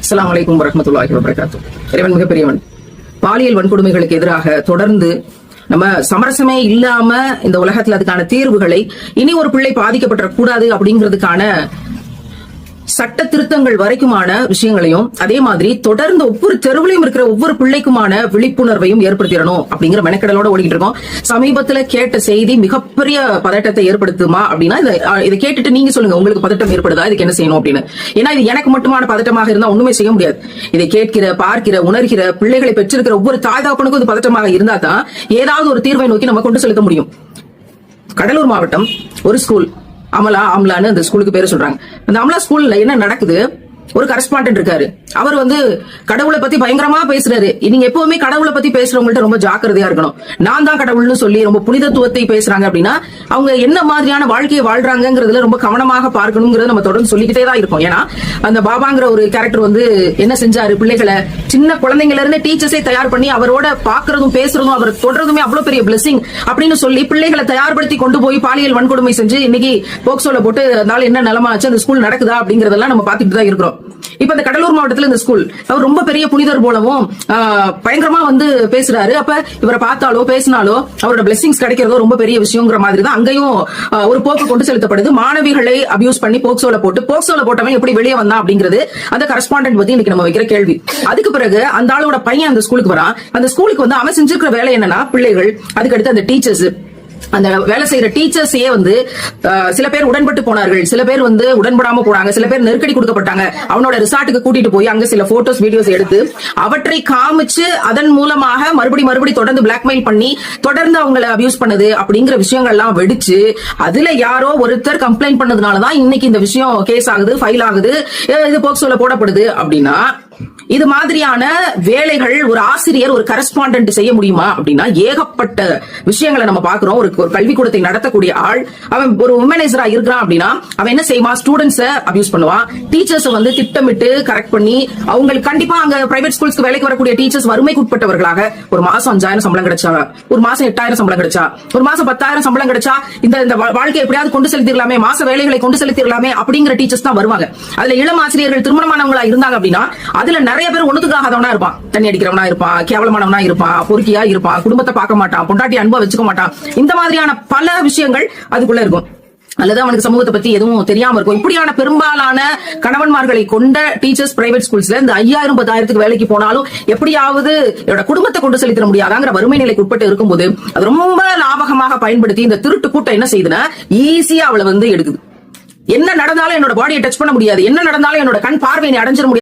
அஸ்லாம் வலைக்கும் வரமத்துல்லாஹி வபரகாத்து இறைவன் மிகப்பெரியவன். பாலியல் வன்கொடுமைகளுக்கு எதிராக தொடர்ந்து நம்ம சமரசமே இல்லாம இந்த உலகத்துல அதுக்கான தீர்வுகளை இனி ஒரு பிள்ளை பாதிக்கப்பட்ட கூடாது அப்படிங்கிறதுக்கான சட்ட திருத்தங்கள் வரைக்குமான விஷயங்களையும் அதே மாதிரி தொடர்ந்து ஒவ்வொரு தெருவிலையும் இருக்கிற ஒவ்வொரு பிள்ளைக்குமான விழிப்புணர்வையும் ஏற்படுத்திடணும் அப்படிங்கிற மெனக்கடலோட ஓடிக்கிட்டு இருக்கோம். சமீபத்துல கேட்ட செய்தி மிகப்பெரிய பதட்டத்தை ஏற்படுத்துமா அப்படின்னா இதை கேட்டுட்டு நீங்க சொல்லுங்க உங்களுக்கு பதட்டம் ஏற்படுதா இதுக்கு என்ன செய்யணும் அப்படின்னு. ஏன்னா இது எனக்கு மட்டுமான பதட்டமாக இருந்தா ஒண்ணுமே செய்ய முடியாது. இதை கேட்கிற பார்க்கிற உணர்கிற பிள்ளைகளை பெற்றிருக்கிற ஒவ்வொரு தாய் தகப்பனுக்கும் இது பதட்டமாக இருந்தா தான் ஏதாவது ஒரு தீர்வை நோக்கி நம்ம கொண்டு செலுத்த முடியும். கடலூர் மாவட்டம் ஒரு ஸ்கூல் அமலா அமலான்னு அந்த ஸ்கூலுக்கு பேரு சொல்றாங்க. அந்த அமலா ஸ்கூல்ல என்ன நடக்குது? ஒரு கரஸ்பாண்டன்ட் இருக்காரு. அவர் வந்து கடவுளை பத்தி பயங்கரமா பேசுறாரு. நீங்க எப்பவுமே கடவுளை பத்தி பேசுறவங்கள்ட்ட ரொம்ப ஜாக்கிரதையா இருக்கணும். நான் தான் கடவுள்னு சொல்லி ரொம்ப புனிதத்துவத்தை பேசுறாங்க அப்படின்னா அவங்க என்ன மாதிரியான வாழ்க்கையை வாழ்றாங்கிறதுல ரொம்ப கவனமாக பார்க்கணுங்கிறத நம்ம தொடர்ந்து சொல்லிக்கிட்டே தான் இருக்கோம். ஏன்னா அந்த பாபாங்கிற ஒரு கேரக்டர் வந்து என்ன செஞ்சாரு? பிள்ளைகளை சின்ன குழந்தைங்கள இருந்து டீச்சர்ஸை தயார் பண்ணி அவரோட பாக்குறதும் பேசுறதும் அவர் தொடர்றதுமே அவ்வளவு பெரிய பிளெஸிங் அப்படின்னு சொல்லி பிள்ளைகளை தயார்படுத்தி கொண்டு போய் பாலியல் வன்கொடுமை செஞ்சு இன்னைக்கு போக்சோல போட்டு அதனால என்ன நிலமா ஆச்சு? அந்த ஸ்கூல் நடக்குதா? அப்படிங்கறதெல்லாம் நம்ம பாத்துட்டு தான் இருக்கிறோம். இப்ப இந்த கடலூர் மாவட்டத்துல இந்த ஸ்கூல் அவர் ரொம்ப பெரிய புனிதர் போலவும் பயங்கரமா வந்து பேசுறாரு. அப்ப இவரை பார்த்தாலோ பேசினாலோ அவரோட பிளெஸிங்ஸ் கிடைக்கிறதோ ரொம்ப பெரிய விஷயங்கிற மாதிரி தான் அங்கேயும் ஒரு போக்கு கொண்டு செலுத்தப்படுது. மாணவிகளை அபியூஸ் பண்ணி போக்சோல போட்டு போக்சோல போட்டவன் எப்படி வெளியே வந்தான் அப்படிங்கிறது அந்த கரஸ்பாண்டன்ட் பத்தி இன்னைக்கு நம்ம வைக்கிற கேள்வி. அதுக்கு பிறகு அந்த ஆளோட பையன் அந்த ஸ்கூலுக்கு வரான். அந்த ஸ்கூலுக்கு வந்து அவன் செஞ்சிருக்கிற வேலை என்னன்னா பிள்ளைகள் அதுக்கடுத்து அந்த டீச்சர்ஸ் அந்த வேலை செய்யற டீச்சர்ஸையே வந்து சில பேர் உடன்பட்டு போனார்கள். சில பேர் வந்து உடன்படாம போனாங்க. சில பேர் நெருக்கடி கொடுக்கப்பட்டாங்க. அவனோட ரிசார்ட்டுக்கு கூட்டிட்டு போய் அங்க சில போட்டோஸ் வீடியோஸ் எடுத்து அவற்றை காமிச்சு அதன் மூலமாக மறுபடி மறுபடி தொடர்ந்து பிளாக்மெயில் பண்ணி தொடர்ந்து அவங்கள அபியூஸ் பண்ணுது அப்படிங்கிற விஷயங்கள் எல்லாம் வெடிச்சு அதுல யாரோ ஒருத்தர் கம்ப்ளைண்ட் பண்ணதுனாலதான் இன்னைக்கு இந்த விஷயம் கேஸ் ஆகுது ஃபைல் ஆகுது இது போக்சோல போடப்படுது அப்படின்னா இது மாதிரியான வேலைகள் ஒரு ஆசிரியர் ஒரு கரஸ்பாண்டன்ட் செய்ய முடியுமா அப்படின்னா ஏகப்பட்ட விஷயங்களை நம்ம பாக்குறோம் ஒரு ஒரு கல்விக்கூடத்தை நடத்தக்கூடிய ஆள் அவன் ஒரு உமனைசரா இருக்கிறான் அப்படின்னா அவன் என்ன செய்வான்? ஸ்டூடெண்ட்ஸ அபியூஸ் பண்ணுவான். டீச்சர்ஸ் வந்து திட்டமிட்டு கரெக்ட் பண்ணி அவங்களுக்கு கண்டிப்பா அங்க பிரைவேட் ஸ்கூல்ஸ்க்கு வேலைக்கு வரக்கூடிய டீச்சர்ஸ் வறுமைக்கு உட்பட்டவர்களாக ஒரு மாசம் அஞ்சாயிரம் சம்பளம் கிடைச்சா ஒரு மாசம் எட்டாயிரம் சம்பளம் கிடைச்சா ஒரு மாசம் பத்தாயிரம் சம்பளம் கிடைச்சா இந்த இந்த வாழ்க்கையை எப்படியாவது கொண்டு செலுத்திடலாமே மாச வேலைகளை கொண்டு செலுத்திடலாமே அப்படிங்கிற டீச்சர்ஸ் தான் வருவாங்க. அதுல இளம் ஆசிரியர்கள் திருமணமானவங்களா இருந்தாங்க அப்படின்னா அதுல நிறைய பேர் ஒண்ணுத்துக்காகாதவனா இருப்பான். தண்ணி அடிக்கிறவனா இருப்பான் கேவலமானவனா இருப்பான் பொறுக்கியா இருப்பான் குடும்பத்தை பார்க்க மாட்டான் பொண்டாட்டி அன்பா வச்சுக்க மாட்டான். இந்த மாதிரியான பல விஷயங்கள் அதுக்குள்ள இருக்கும். அல்லது அவனுக்கு சமூகத்தை பத்தி எதுவும் தெரியாம இருக்கும். இப்படியான பெரும்பாலான கணவன்மார்களை கொண்ட டீச்சர்ஸ் பிரைவேட் ஸ்கூல்ஸ்ல இந்த ஐயாயிரம் பத்தாயிரத்துக்கு வேலைக்கு போனாலும் எப்படியாவது என்னோட குடும்பத்தை கொண்டு செலுத்திட முடியாதாங்கிற வறுமை நிலைக்கு உட்பட்டு இருக்கும்போது அது ரொம்ப லாபகமாக பயன்படுத்தி இந்த திருட்டு கூட்டம் என்ன செய்யுதுன்னா ஈஸியா அவளை வந்து எடுக்குது. என்ன நடந்தாலும் என்னோட பாடியை டச் பண்ண முடியாது. என்ன நடந்தாலும் என்னோட கண் பார்வையை அடைஞ்சிட முடியாது.